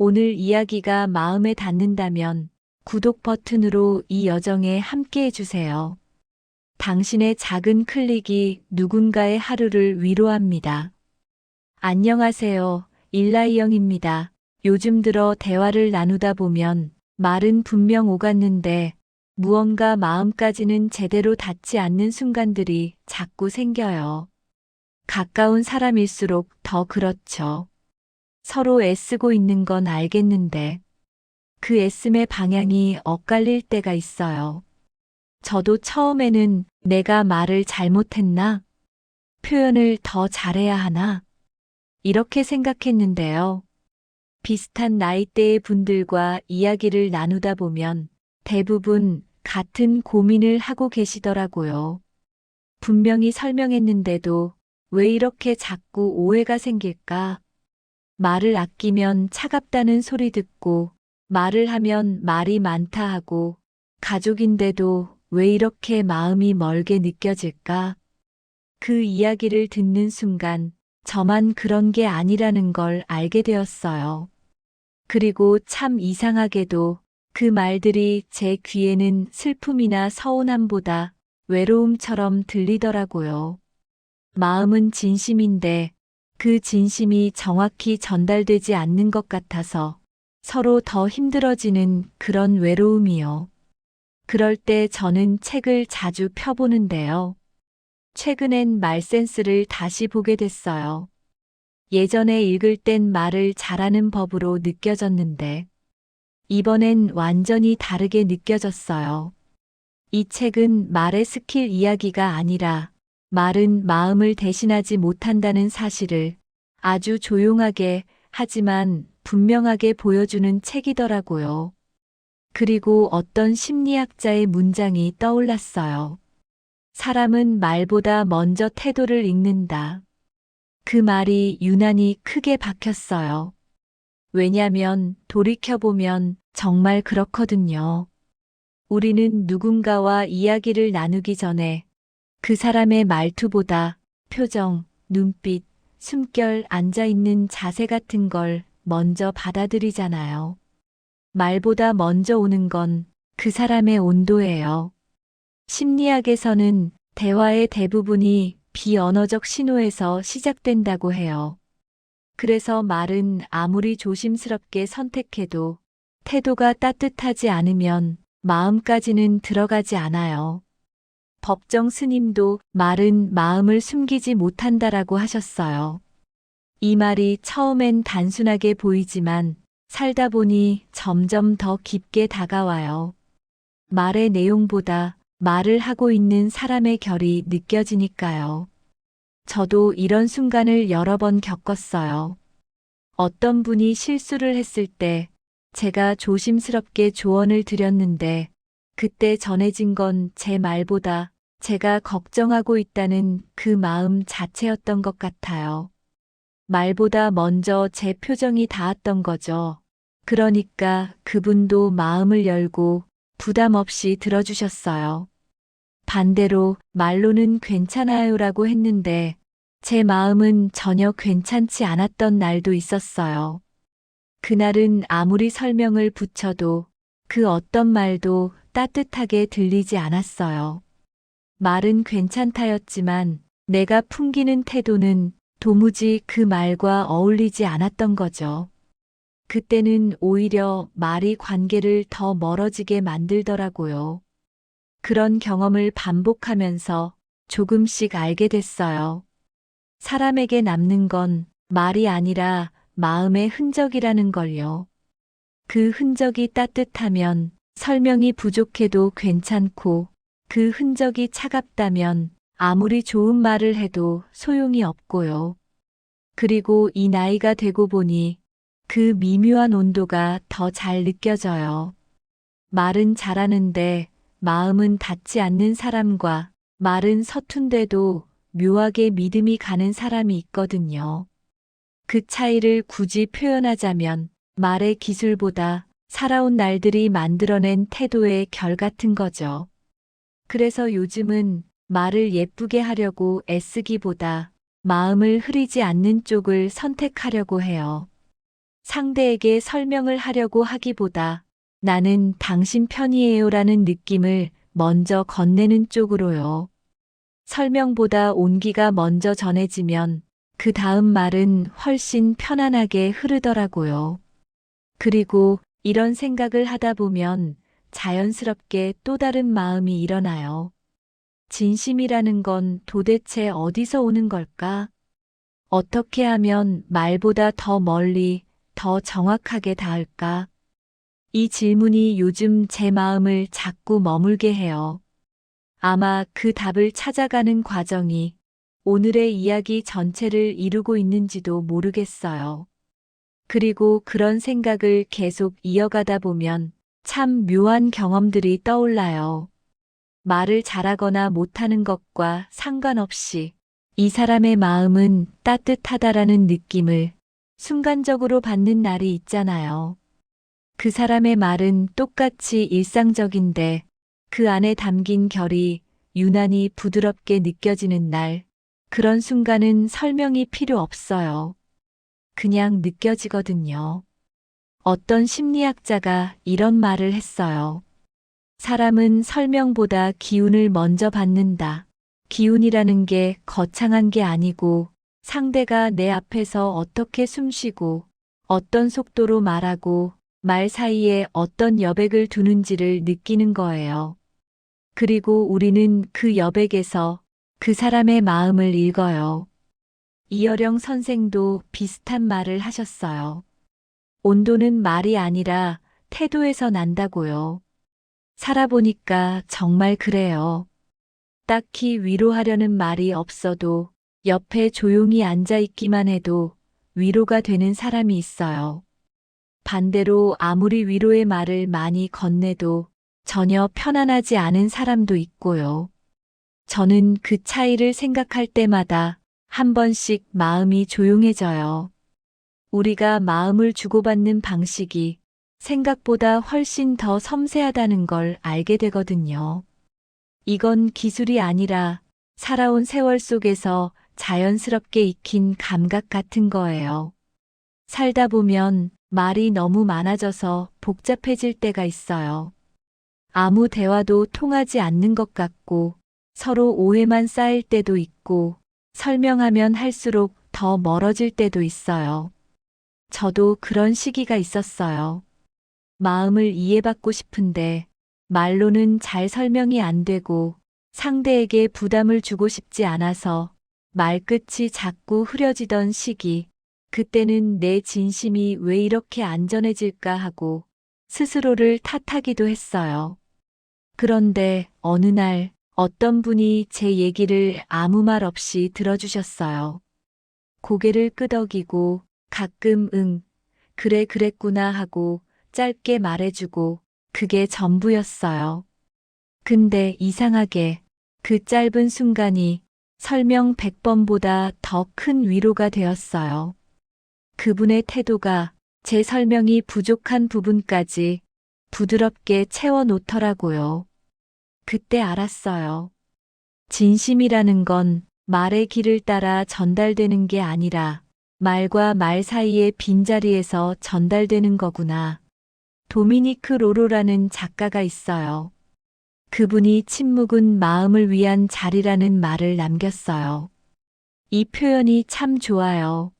오늘 이야기가 마음에 닿는다면 구독 버튼으로 이 여정에 함께 해주세요. 당신의 작은 클릭이 누군가의 하루를 위로합니다. 안녕하세요. 일라이영입니다. 요즘 들어 대화를 나누다 보면 말은 분명 오갔는데 무언가 마음까지는 제대로 닿지 않는 순간들이 자꾸 생겨요. 가까운 사람일수록 더 그렇죠. 서로 애쓰고 있는 건 알겠는데 그 애씀의 방향이 엇갈릴 때가 있어요. 저도 처음에는 내가 말을 잘못했나? 표현을 더 잘해야 하나? 이렇게 생각했는데요. 비슷한 나이대의 분들과 이야기를 나누다 보면 대부분 같은 고민을 하고 계시더라고요. 분명히 설명했는데도 왜 이렇게 자꾸 오해가 생길까? 말을 아끼면 차갑다는 소리 듣고 말을 하면 말이 많다 하고 가족인데도 왜 이렇게 마음이 멀게 느껴질까? 그 이야기를 듣는 순간 저만 그런 게 아니라는 걸 알게 되었어요. 그리고 참 이상하게도 그 말들이 제 귀에는 슬픔이나 서운함보다 외로움처럼 들리더라고요. 마음은 진심인데 그 진심이 정확히 전달되지 않는 것 같아서 서로 더 힘들어지는 그런 외로움이요. 그럴 때 저는 책을 자주 펴보는데요. 최근엔 말 센스를 다시 보게 됐어요. 예전에 읽을 땐 말을 잘하는 법으로 느껴졌는데, 이번엔 완전히 다르게 느껴졌어요. 이 책은 말의 스킬 이야기가 아니라 말은 마음을 대신하지 못한다는 사실을 아주 조용하게 하지만 분명하게 보여주는 책이더라고요. 그리고 어떤 심리학자의 문장이 떠올랐어요. 사람은 말보다 먼저 태도를 읽는다. 그 말이 유난히 크게 박혔어요. 왜냐면 돌이켜보면 정말 그렇거든요. 우리는 누군가와 이야기를 나누기 전에 그 사람의 말투보다 표정, 눈빛, 숨결, 앉아있는 자세 같은 걸 먼저 받아들이잖아요. 말보다 먼저 오는 건 그 사람의 온도예요. 심리학에서는 대화의 대부분이 비언어적 신호에서 시작된다고 해요. 그래서 말은 아무리 조심스럽게 선택해도 태도가 따뜻하지 않으면 마음까지는 들어가지 않아요. 법정 스님도 말은 마음을 숨기지 못한다라고 하셨어요. 이 말이 처음엔 단순하게 보이지만 살다 보니 점점 더 깊게 다가와요. 말의 내용보다 말을 하고 있는 사람의 결이 느껴지니까요. 저도 이런 순간을 여러 번 겪었어요. 어떤 분이 실수를 했을 때 제가 조심스럽게 조언을 드렸는데 그때 전해진 건 제 말보다 제가 걱정하고 있다는 그 마음 자체였던 것 같아요. 말보다 먼저 제 표정이 닿았던 거죠. 그러니까 그분도 마음을 열고 부담 없이 들어주셨어요. 반대로 말로는 괜찮아요라고 했는데 제 마음은 전혀 괜찮지 않았던 날도 있었어요. 그날은 아무리 설명을 붙여도 그 어떤 말도 따뜻하게 들리지 않았어요. 말은 괜찮다였지만 내가 풍기는 태도는 도무지 그 말과 어울리지 않았던 거죠. 그때는 오히려 말이 관계를 더 멀어지게 만들더라고요. 그런 경험을 반복하면서 조금씩 알게 됐어요. 사람에게 남는 건 말이 아니라 마음의 흔적이라는 걸요. 그 흔적이 따뜻하면 설명이 부족해도 괜찮고 그 흔적이 차갑다면 아무리 좋은 말을 해도 소용이 없고요. 그리고 이 나이가 되고 보니 그 미묘한 온도가 더 잘 느껴져요. 말은 잘하는데 마음은 닿지 않는 사람과 말은 서툰데도 묘하게 믿음이 가는 사람이 있거든요. 그 차이를 굳이 표현하자면 말의 기술보다 살아온 날들이 만들어낸 태도의 결 같은 거죠. 그래서 요즘은 말을 예쁘게 하려고 애쓰기보다 마음을 흐리지 않는 쪽을 선택하려고 해요. 상대에게 설명을 하려고 하기보다 나는 당신 편이에요 라는 느낌을 먼저 건네는 쪽으로요. 설명보다 온기가 먼저 전해지면 그 다음 말은 훨씬 편안하게 흐르더라고요. 그리고 이런 생각을 하다 보면 자연스럽게 또 다른 마음이 일어나요. 진심이라는 건 도대체 어디서 오는 걸까? 어떻게 하면 말보다 더 멀리, 더 정확하게 닿을까? 이 질문이 요즘 제 마음을 자꾸 머물게 해요. 아마 그 답을 찾아가는 과정이 오늘의 이야기 전체를 이루고 있는지도 모르겠어요. 그리고 그런 생각을 계속 이어가다 보면 참 묘한 경험들이 떠올라요. 말을 잘하거나 못하는 것과 상관없이 이 사람의 마음은 따뜻하다라는 느낌을 순간적으로 받는 날이 있잖아요. 그 사람의 말은 똑같이 일상적인데 그 안에 담긴 결이 유난히 부드럽게 느껴지는 날, 그런 순간은 설명이 필요 없어요. 그냥 느껴지거든요. 어떤 심리학자가 이런 말을 했어요. 사람은 설명보다 기운을 먼저 받는다. 기운이라는 게 거창한 게 아니고 상대가 내 앞에서 어떻게 숨쉬고 어떤 속도로 말하고 말 사이에 어떤 여백을 두는지를 느끼는 거예요. 그리고 우리는 그 여백에서 그 사람의 마음을 읽어요. 이여령 선생도 비슷한 말을 하셨어요. 온도는 말이 아니라 태도에서 난다고요. 살아보니까 정말 그래요. 딱히 위로하려는 말이 없어도 옆에 조용히 앉아 있기만 해도 위로가 되는 사람이 있어요. 반대로 아무리 위로의 말을 많이 건네도 전혀 편안하지 않은 사람도 있고요. 저는 그 차이를 생각할 때마다 한 번씩 마음이 조용해져요. 우리가 마음을 주고받는 방식이 생각보다 훨씬 더 섬세하다는 걸 알게 되거든요. 이건 기술이 아니라 살아온 세월 속에서 자연스럽게 익힌 감각 같은 거예요. 살다 보면 말이 너무 많아져서 복잡해질 때가 있어요. 아무 대화도 통하지 않는 것 같고 서로 오해만 쌓일 때도 있고 설명하면 할수록 더 멀어질 때도 있어요. 저도 그런 시기가 있었어요. 마음을 이해받고 싶은데 말로는 잘 설명이 안 되고 상대에게 부담을 주고 싶지 않아서 말끝이 자꾸 흐려지던 시기. 그때는 내 진심이 왜 이렇게 안전해질까 하고 스스로를 탓하기도 했어요. 그런데 어느 날 어떤 분이 제 얘기를 아무 말 없이 들어주셨어요. 고개를 끄덕이고 가끔 응, 그래 그랬구나 하고 짧게 말해주고 그게 전부였어요. 근데 이상하게 그 짧은 순간이 설명 100번보다 더 큰 위로가 되었어요. 그분의 태도가 제 설명이 부족한 부분까지 부드럽게 채워 놓더라고요. 그때 알았어요. 진심이라는 건 말의 길을 따라 전달되는 게 아니라 말과 말 사이의 빈자리에서 전달되는 거구나. 도미니크 로로라는 작가가 있어요. 그분이 침묵은 마음을 위한 자리라는 말을 남겼어요. 이 표현이 참 좋아요.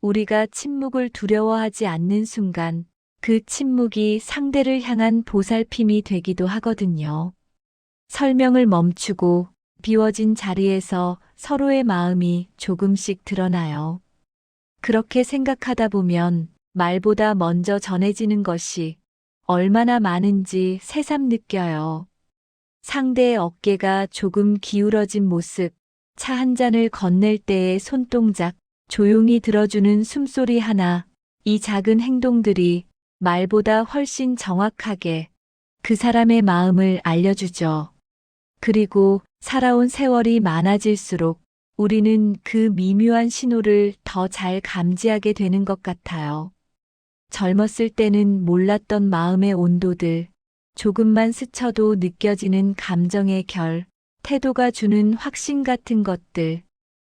우리가 침묵을 두려워하지 않는 순간 그 침묵이 상대를 향한 보살핌이 되기도 하거든요. 설명을 멈추고 비워진 자리에서 서로의 마음이 조금씩 드러나요. 그렇게 생각하다 보면 말보다 먼저 전해지는 것이 얼마나 많은지 새삼 느껴요. 상대의 어깨가 조금 기울어진 모습, 차 한 잔을 건넬 때의 손동작, 조용히 들어주는 숨소리 하나, 이 작은 행동들이 말보다 훨씬 정확하게 그 사람의 마음을 알려주죠. 그리고 살아온 세월이 많아질수록 우리는 그 미묘한 신호를 더 잘 감지하게 되는 것 같아요. 젊었을 때는 몰랐던 마음의 온도들, 조금만 스쳐도 느껴지는 감정의 결, 태도가 주는 확신 같은 것들.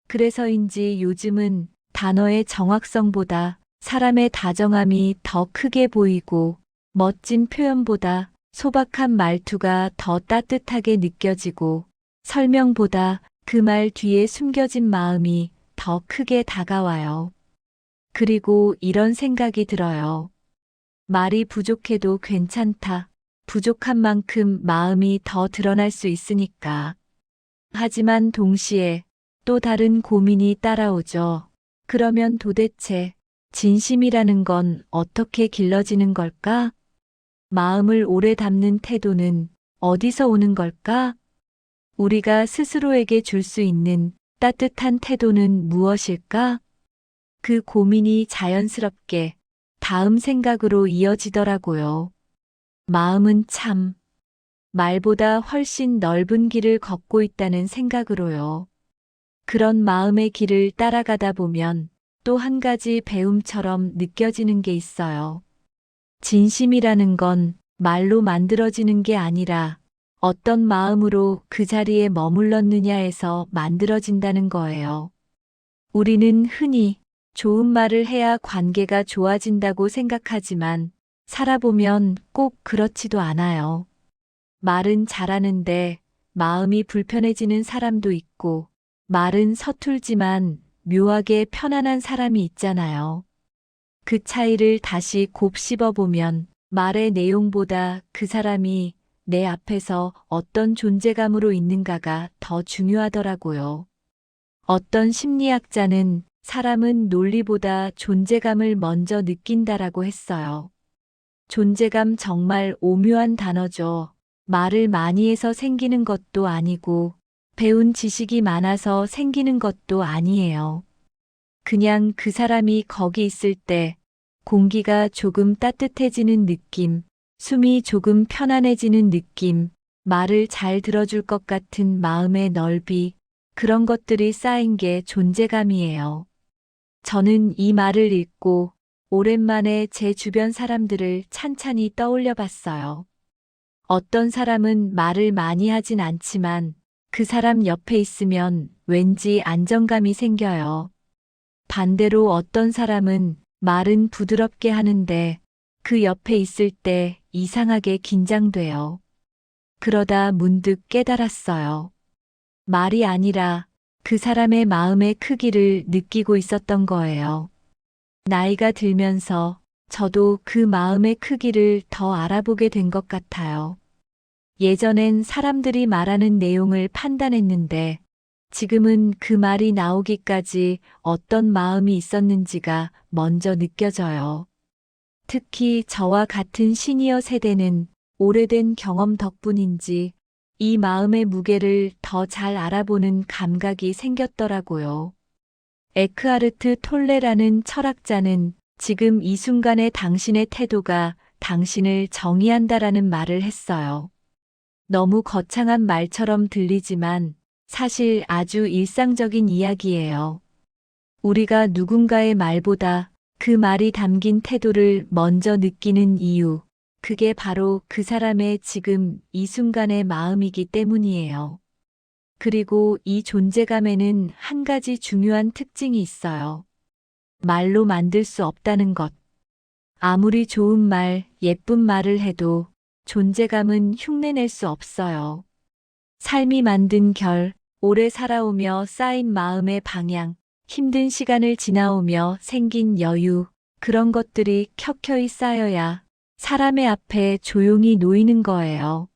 그래서인지 요즘은 단어의 정확성보다 사람의 다정함이 더 크게 보이고 멋진 표현보다 소박한 말투가 더 따뜻하게 느껴지고 설명보다 그 말 뒤에 숨겨진 마음이 더 크게 다가와요. 그리고 이런 생각이 들어요. 말이 부족해도 괜찮다. 부족한 만큼 마음이 더 드러날 수 있으니까. 하지만 동시에 또 다른 고민이 따라오죠. 그러면 도대체 진심이라는 건 어떻게 길러지는 걸까? 마음을 오래 담는 태도는 어디서 오는 걸까? 우리가 스스로에게 줄 수 있는 따뜻한 태도는 무엇일까? 그 고민이 자연스럽게 다음 생각으로 이어지더라고요. 마음은 참 말보다 훨씬 넓은 길을 걷고 있다는 생각으로요. 그런 마음의 길을 따라가다 보면 또 한 가지 배움처럼 느껴지는 게 있어요. 진심이라는 건 말로 만들어지는 게 아니라 어떤 마음으로 그 자리에 머물렀느냐에서 만들어진다는 거예요. 우리는 흔히 좋은 말을 해야 관계가 좋아진다고 생각하지만 살아보면 꼭 그렇지도 않아요. 말은 잘하는데 마음이 불편해지는 사람도 있고 말은 서툴지만 묘하게 편안한 사람이 있잖아요. 그 차이를 다시 곱씹어 보면 말의 내용보다 그 사람이 내 앞에서 어떤 존재감으로 있는가가 더 중요하더라고요. 어떤 심리학자는 사람은 논리보다 존재감을 먼저 느낀다라고 했어요. 존재감 정말 오묘한 단어죠. 말을 많이 해서 생기는 것도 아니고 배운 지식이 많아서 생기는 것도 아니에요. 그냥 그 사람이 거기 있을 때 공기가 조금 따뜻해지는 느낌, 숨이 조금 편안해지는 느낌, 말을 잘 들어줄 것 같은 마음의 넓이, 그런 것들이 쌓인 게 존재감이에요. 저는 이 말을 읽고 오랜만에 제 주변 사람들을 찬찬히 떠올려 봤어요. 어떤 사람은 말을 많이 하진 않지만 그 사람 옆에 있으면 왠지 안정감이 생겨요. 반대로 어떤 사람은 말은 부드럽게 하는데 그 옆에 있을 때 이상하게 긴장돼요. 그러다 문득 깨달았어요. 말이 아니라 그 사람의 마음의 크기를 느끼고 있었던 거예요. 나이가 들면서 저도 그 마음의 크기를 더 알아보게 된 것 같아요. 예전엔 사람들이 말하는 내용을 판단했는데 지금은 그 말이 나오기까지 어떤 마음이 있었는지가 먼저 느껴져요. 특히 저와 같은 시니어 세대는 오래된 경험 덕분인지 이 마음의 무게를 더 잘 알아보는 감각이 생겼더라고요. 에크하르트 톨레라는 철학자는 지금 이 순간의 당신의 태도가 당신을 정의한다라는 말을 했어요. 너무 거창한 말처럼 들리지만 사실 아주 일상적인 이야기예요. 우리가 누군가의 말보다 그 말이 담긴 태도를 먼저 느끼는 이유, 그게 바로 그 사람의 지금 이 순간의 마음이기 때문이에요. 그리고 이 존재감에는 한 가지 중요한 특징이 있어요. 말로 만들 수 없다는 것. 아무리 좋은 말, 예쁜 말을 해도 존재감은 흉내낼 수 없어요. 삶이 만든 결, 오래 살아오며 쌓인 마음의 방향, 힘든 시간을 지나오며 생긴 여유, 그런 것들이 켜켜이 쌓여야 사람의 앞에 조용히 놓이는 거예요.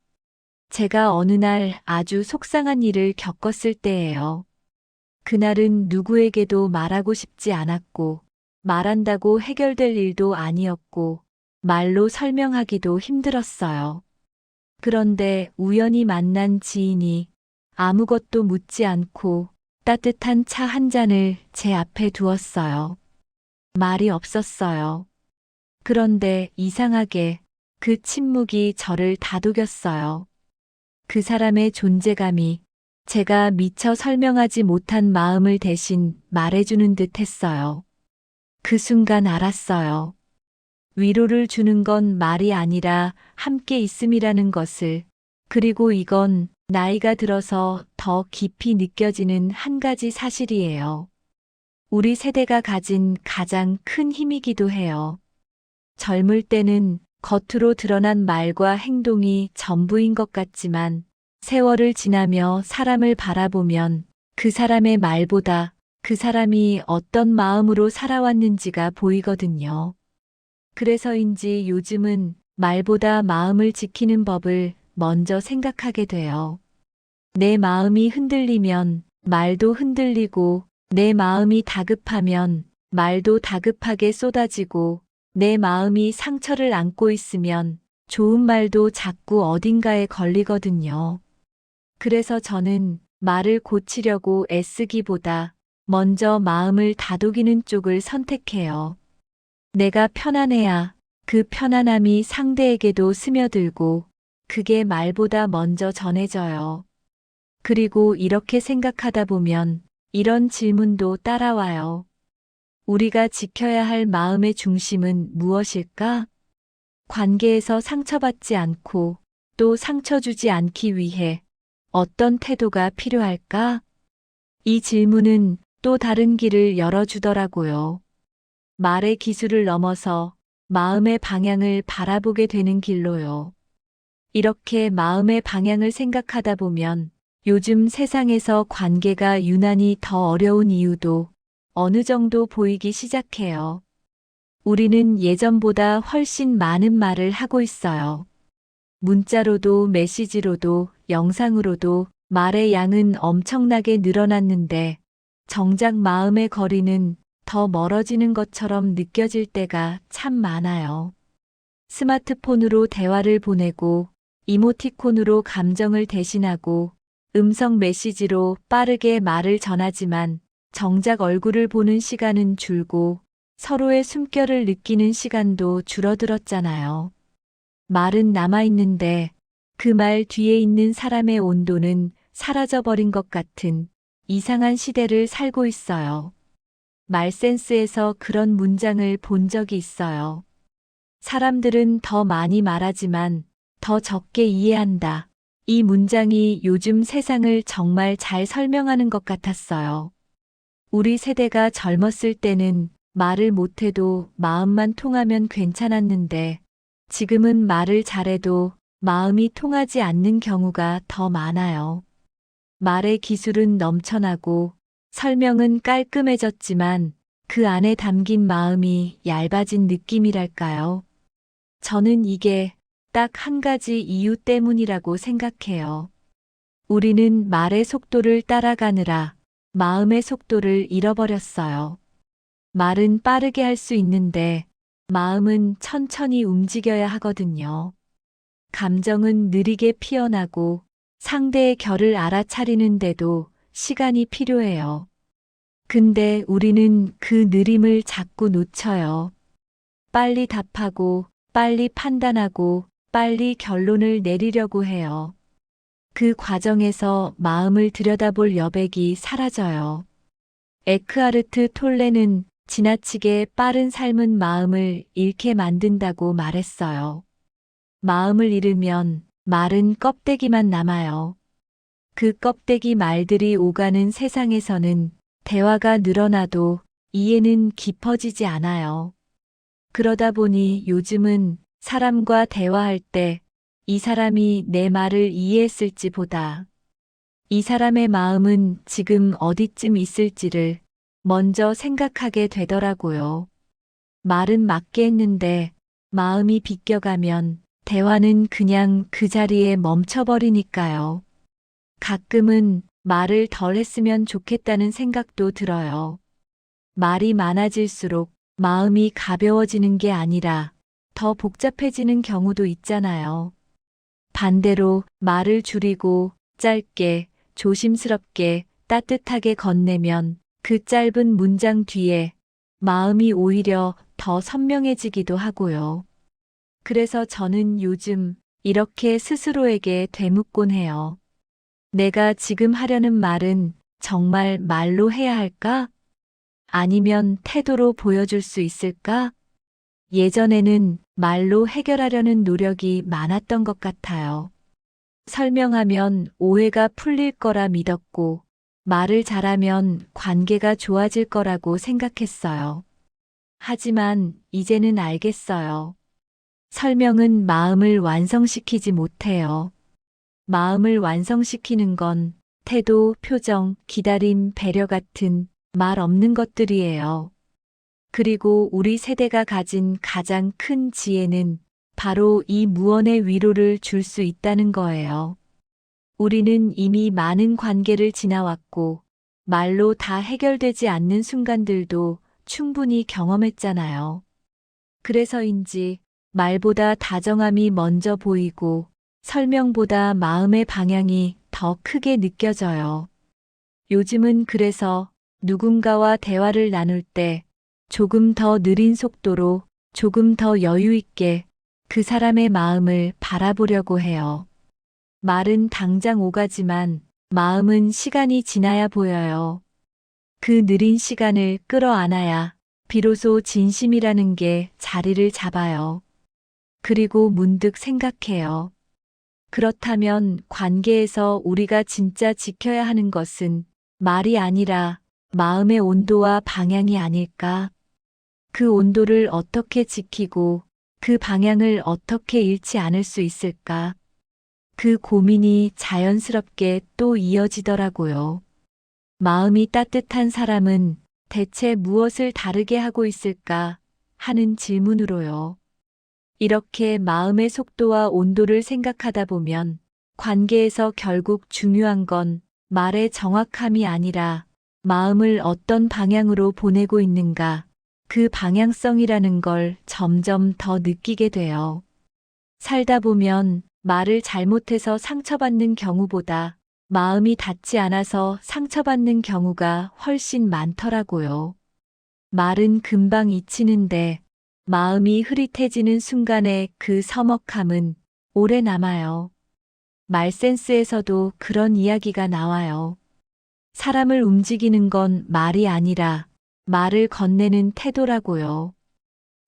제가 어느 날 아주 속상한 일을 겪었을 때예요. 그날은 누구에게도 말하고 싶지 않았고, 말한다고 해결될 일도 아니었고, 말로 설명하기도 힘들었어요. 그런데 우연히 만난 지인이 아무것도 묻지 않고 따뜻한 차 한 잔을 제 앞에 두었어요. 말이 없었어요. 그런데 이상하게 그 침묵이 저를 다독였어요. 그 사람의 존재감이 제가 미처 설명하지 못한 마음을 대신 말해주는 듯 했어요. 그 순간 알았어요. 위로를 주는 건 말이 아니라 함께 있음이라는 것을, 그리고 이건 나이가 들어서 더 깊이 느껴지는 한 가지 사실이에요. 우리 세대가 가진 가장 큰 힘이기도 해요. 젊을 때는 겉으로 드러난 말과 행동이 전부인 것 같지만 세월을 지나며 사람을 바라보면 그 사람의 말보다 그 사람이 어떤 마음으로 살아왔는지가 보이거든요. 그래서인지 요즘은 말보다 마음을 지키는 법을 먼저 생각하게 돼요. 내 마음이 흔들리면 말도 흔들리고 내 마음이 다급하면 말도 다급하게 쏟아지고 내 마음이 상처를 안고 있으면 좋은 말도 자꾸 어딘가에 걸리거든요. 그래서 저는 말을 고치려고 애쓰기보다 먼저 마음을 다독이는 쪽을 선택해요. 내가 편안해야 그 편안함이 상대에게도 스며들고 그게 말보다 먼저 전해져요. 그리고 이렇게 생각하다 보면 이런 질문도 따라와요. 우리가 지켜야 할 마음의 중심은 무엇일까? 관계에서 상처받지 않고 또 상처 주지 않기 위해 어떤 태도가 필요할까? 이 질문은 또 다른 길을 열어주더라고요. 말의 기술을 넘어서 마음의 방향을 바라보게 되는 길로요. 이렇게 마음의 방향을 생각하다 보면 요즘 세상에서 관계가 유난히 더 어려운 이유도 어느 정도 보이기 시작해요. 우리는 예전보다 훨씬 많은 말을 하고 있어요. 문자로도 메시지로도 영상으로도 말의 양은 엄청나게 늘어났는데 정작 마음의 거리는 더 멀어지는 것처럼 느껴질 때가 참 많아요. 스마트폰으로 대화를 보내고 이모티콘으로 감정을 대신하고 음성 메시지로 빠르게 말을 전하지만 정작 얼굴을 보는 시간은 줄고 서로의 숨결을 느끼는 시간도 줄어들었잖아요. 말은 남아있는데 그 말 뒤에 있는 사람의 온도는 사라져버린 것 같은 이상한 시대를 살고 있어요. 말센스에서 그런 문장을 본 적이 있어요. 사람들은 더 많이 말하지만 더 적게 이해한다. 이 문장이 요즘 세상을 정말 잘 설명하는 것 같았어요. 우리 세대가 젊었을 때는 말을 못해도 마음만 통하면 괜찮았는데 지금은 말을 잘해도 마음이 통하지 않는 경우가 더 많아요. 말의 기술은 넘쳐나고 설명은 깔끔해졌지만 그 안에 담긴 마음이 얇아진 느낌이랄까요. 저는 이게 딱 한 가지 이유 때문이라고 생각해요. 우리는 말의 속도를 따라가느라 마음의 속도를 잃어버렸어요. 말은 빠르게 할 수 있는데 마음은 천천히 움직여야 하거든요. 감정은 느리게 피어나고 상대의 결을 알아차리는데도 시간이 필요해요. 근데 우리는 그 느림을 자꾸 놓쳐요. 빨리 답하고, 빨리 판단하고, 빨리 결론을 내리려고 해요. 그 과정에서 마음을 들여다볼 여백이 사라져요. 에크하르트 톨레는 지나치게 빠른 삶은 마음을 잃게 만든다고 말했어요. 마음을 잃으면 말은 껍데기만 남아요. 그 껍데기 말들이 오가는 세상에서는 대화가 늘어나도 이해는 깊어지지 않아요. 그러다 보니 요즘은 사람과 대화할 때 이 사람이 내 말을 이해했을지 보다 이 사람의 마음은 지금 어디쯤 있을지를 먼저 생각하게 되더라고요. 말은 맞게 했는데 마음이 비껴가면 대화는 그냥 그 자리에 멈춰버리니까요. 가끔은 말을 덜 했으면 좋겠다는 생각도 들어요. 말이 많아질수록 마음이 가벼워지는 게 아니라 더 복잡해지는 경우도 있잖아요. 반대로 말을 줄이고 짧게, 조심스럽게, 따뜻하게 건네면 그 짧은 문장 뒤에 마음이 오히려 더 선명해지기도 하고요. 그래서 저는 요즘 이렇게 스스로에게 되묻곤 해요. 내가 지금 하려는 말은 정말 말로 해야 할까? 아니면 태도로 보여줄 수 있을까? 예전에는 말로 해결하려는 노력이 많았던 것 같아요. 설명하면 오해가 풀릴 거라 믿었고, 말을 잘하면 관계가 좋아질 거라고 생각했어요. 하지만 이제는 알겠어요. 설명은 마음을 완성시키지 못해요. 마음을 완성시키는 건 태도, 표정, 기다림, 배려 같은 말 없는 것들이에요. 그리고 우리 세대가 가진 가장 큰 지혜는 바로 이 무언의 위로를 줄 수 있다는 거예요. 우리는 이미 많은 관계를 지나왔고, 말로 다 해결되지 않는 순간들도 충분히 경험했잖아요. 그래서인지 말보다 다정함이 먼저 보이고, 설명보다 마음의 방향이 더 크게 느껴져요. 요즘은 그래서 누군가와 대화를 나눌 때 조금 더 느린 속도로 조금 더 여유 있게 그 사람의 마음을 바라보려고 해요. 말은 당장 오가지만 마음은 시간이 지나야 보여요. 그 느린 시간을 끌어안아야 비로소 진심이라는 게 자리를 잡아요. 그리고 문득 생각해요. 그렇다면 관계에서 우리가 진짜 지켜야 하는 것은 말이 아니라 마음의 온도와 방향이 아닐까? 그 온도를 어떻게 지키고 그 방향을 어떻게 잃지 않을 수 있을까? 그 고민이 자연스럽게 또 이어지더라고요. 마음이 따뜻한 사람은 대체 무엇을 다르게 하고 있을까 하는 질문으로요. 이렇게 마음의 속도와 온도를 생각하다 보면 관계에서 결국 중요한 건 말의 정확함이 아니라 마음을 어떤 방향으로 보내고 있는가 그 방향성이라는 걸 점점 더 느끼게 돼요. 살다 보면 말을 잘못해서 상처받는 경우보다 마음이 닿지 않아서 상처받는 경우가 훨씬 많더라고요. 말은 금방 잊히는데 마음이 흐릿해지는 순간의 그 서먹함은 오래 남아요. 말센스에서도 그런 이야기가 나와요. 사람을 움직이는 건 말이 아니라 말을 건네는 태도라고요.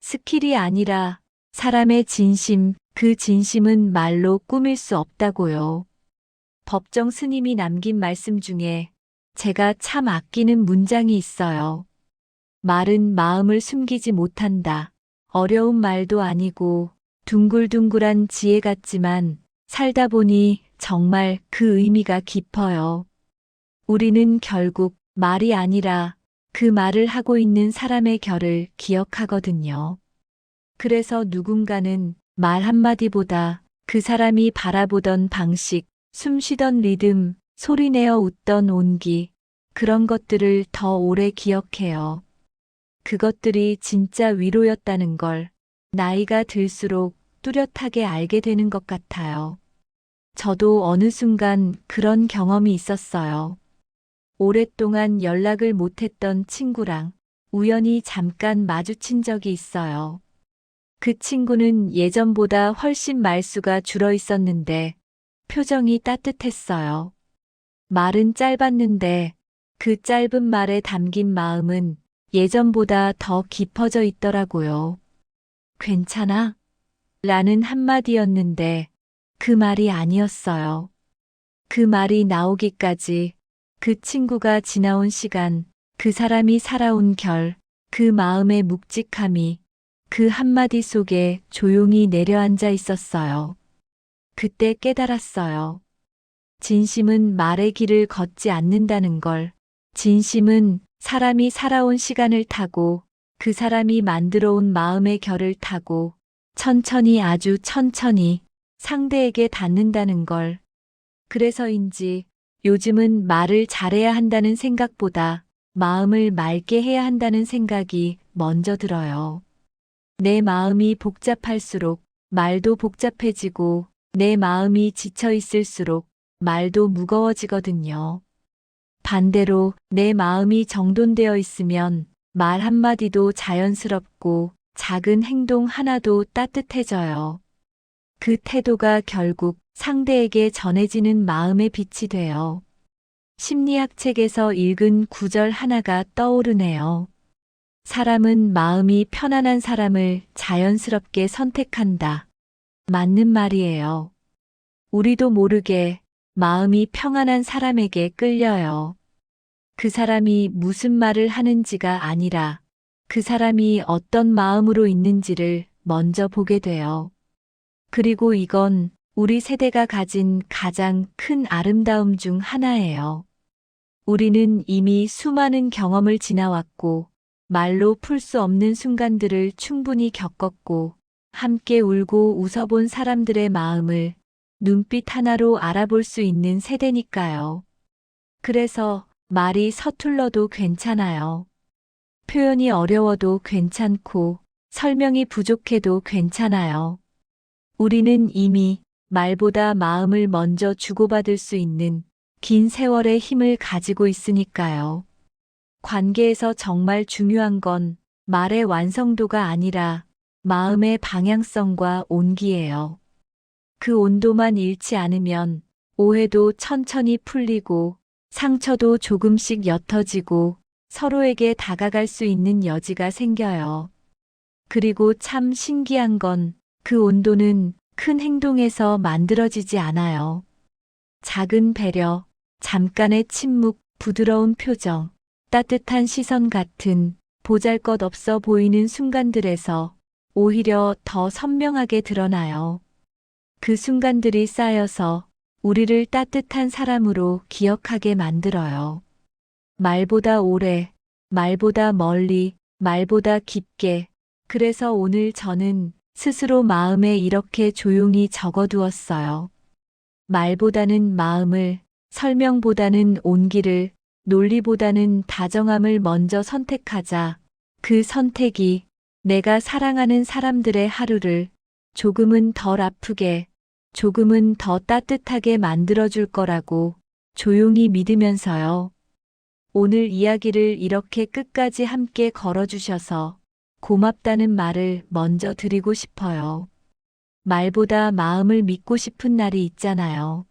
스킬이 아니라 사람의 진심, 그 진심은 말로 꾸밀 수 없다고요. 법정 스님이 남긴 말씀 중에 제가 참 아끼는 문장이 있어요. 말은 마음을 숨기지 못한다. 어려운 말도 아니고 둥글둥글한 지혜 같지만 살다 보니 정말 그 의미가 깊어요. 우리는 결국 말이 아니라 그 말을 하고 있는 사람의 결을 기억하거든요. 그래서 누군가는 말 한마디보다 그 사람이 바라보던 방식, 숨 쉬던 리듬, 소리내어 웃던 온기, 그런 것들을 더 오래 기억해요. 그것들이 진짜 위로였다는 걸 나이가 들수록 뚜렷하게 알게 되는 것 같아요. 저도 어느 순간 그런 경험이 있었어요. 오랫동안 연락을 못했던 친구랑 우연히 잠깐 마주친 적이 있어요. 그 친구는 예전보다 훨씬 말수가 줄어 있었는데 표정이 따뜻했어요. 말은 짧았는데 그 짧은 말에 담긴 마음은 예전보다 더 깊어져 있더라고요. 괜찮아? 라는 한마디였는데 그 말이 아니었어요. 그 말이 나오기까지 그 친구가 지나온 시간, 그 사람이 살아온 결, 그 마음의 묵직함이 그 한마디 속에 조용히 내려앉아 있었어요. 그때 깨달았어요. 진심은 말의 길을 걷지 않는다는 걸. 진심은 사람이 살아온 시간을 타고 그 사람이 만들어 온 마음의 결을 타고 천천히 아주 천천히 상대에게 닿는다는 걸. 그래서인지 요즘은 말을 잘해야 한다는 생각보다 마음을 맑게 해야 한다는 생각이 먼저 들어요. 내 마음이 복잡할수록 말도 복잡해지고 내 마음이 지쳐 있을수록 말도 무거워지거든요. 반대로 내 마음이 정돈되어 있으면 말 한마디도 자연스럽고 작은 행동 하나도 따뜻해져요. 그 태도가 결국 상대에게 전해지는 마음의 빛이 돼요. 심리학 책에서 읽은 구절 하나가 떠오르네요. 사람은 마음이 편안한 사람을 자연스럽게 선택한다. 맞는 말이에요. 우리도 모르게 마음이 평안한 사람에게 끌려요. 그 사람이 무슨 말을 하는지가 아니라 그 사람이 어떤 마음으로 있는지를 먼저 보게 돼요. 그리고 이건 우리 세대가 가진 가장 큰 아름다움 중 하나예요. 우리는 이미 수많은 경험을 지나왔고 말로 풀 수 없는 순간들을 충분히 겪었고 함께 울고 웃어본 사람들의 마음을 눈빛 하나로 알아볼 수 있는 세대니까요. 그래서 말이 서툴러도 괜찮아요. 표현이 어려워도 괜찮고 설명이 부족해도 괜찮아요. 우리는 이미 말보다 마음을 먼저 주고받을 수 있는 긴 세월의 힘을 가지고 있으니까요. 관계에서 정말 중요한 건 말의 완성도가 아니라 마음의 방향성과 온기예요. 그 온도만 잃지 않으면 오해도 천천히 풀리고 상처도 조금씩 옅어지고 서로에게 다가갈 수 있는 여지가 생겨요. 그리고 참 신기한 건 그 온도는 큰 행동에서 만들어지지 않아요. 작은 배려, 잠깐의 침묵, 부드러운 표정, 따뜻한 시선 같은 보잘 것 없어 보이는 순간들에서 오히려 더 선명하게 드러나요. 그 순간들이 쌓여서 우리를 따뜻한 사람으로 기억하게 만들어요. 말보다 오래, 말보다 멀리, 말보다 깊게. 그래서 오늘 저는 스스로 마음에 이렇게 조용히 적어두었어요. 말보다는 마음을, 설명보다는 온기를, 논리보다는 다정함을 먼저 선택하자. 그 선택이 내가 사랑하는 사람들의 하루를 조금은 덜 아프게, 조금은 더 따뜻하게 만들어줄 거라고 조용히 믿으면서요. 오늘 이야기를 이렇게 끝까지 함께 걸어주셔서 고맙다는 말을 먼저 드리고 싶어요. 말보다 마음을 믿고 싶은 날이 있잖아요.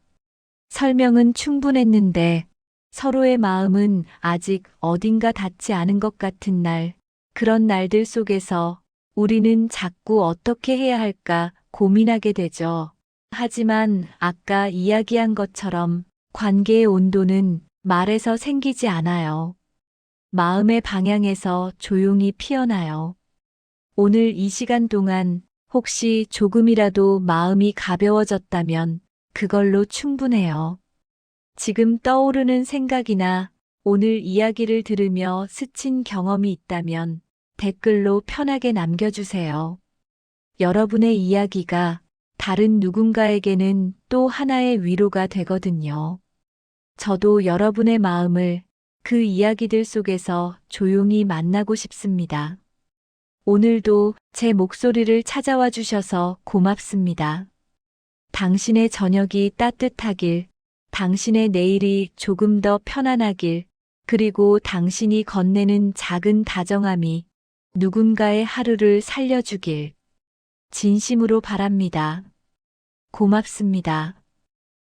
설명은 충분했는데 서로의 마음은 아직 어딘가 닿지 않은 것 같은 날, 그런 날들 속에서 우리는 자꾸 어떻게 해야 할까 고민하게 되죠. 하지만 아까 이야기한 것처럼 관계의 온도는 말에서 생기지 않아요. 마음의 방향에서 조용히 피어나요. 오늘 이 시간 동안 혹시 조금이라도 마음이 가벼워졌다면 그걸로 충분해요. 지금 떠오르는 생각이나 오늘 이야기를 들으며 스친 경험이 있다면 댓글로 편하게 남겨주세요. 여러분의 이야기가 다른 누군가에게는 또 하나의 위로가 되거든요. 저도 여러분의 마음을 그 이야기들 속에서 조용히 만나고 싶습니다. 오늘도 제 목소리를 찾아와 주셔서 고맙습니다. 당신의 저녁이 따뜻하길, 당신의 내일이 조금 더 편안하길, 그리고 당신이 건네는 작은 다정함이 누군가의 하루를 살려주길 진심으로 바랍니다. 고맙습니다.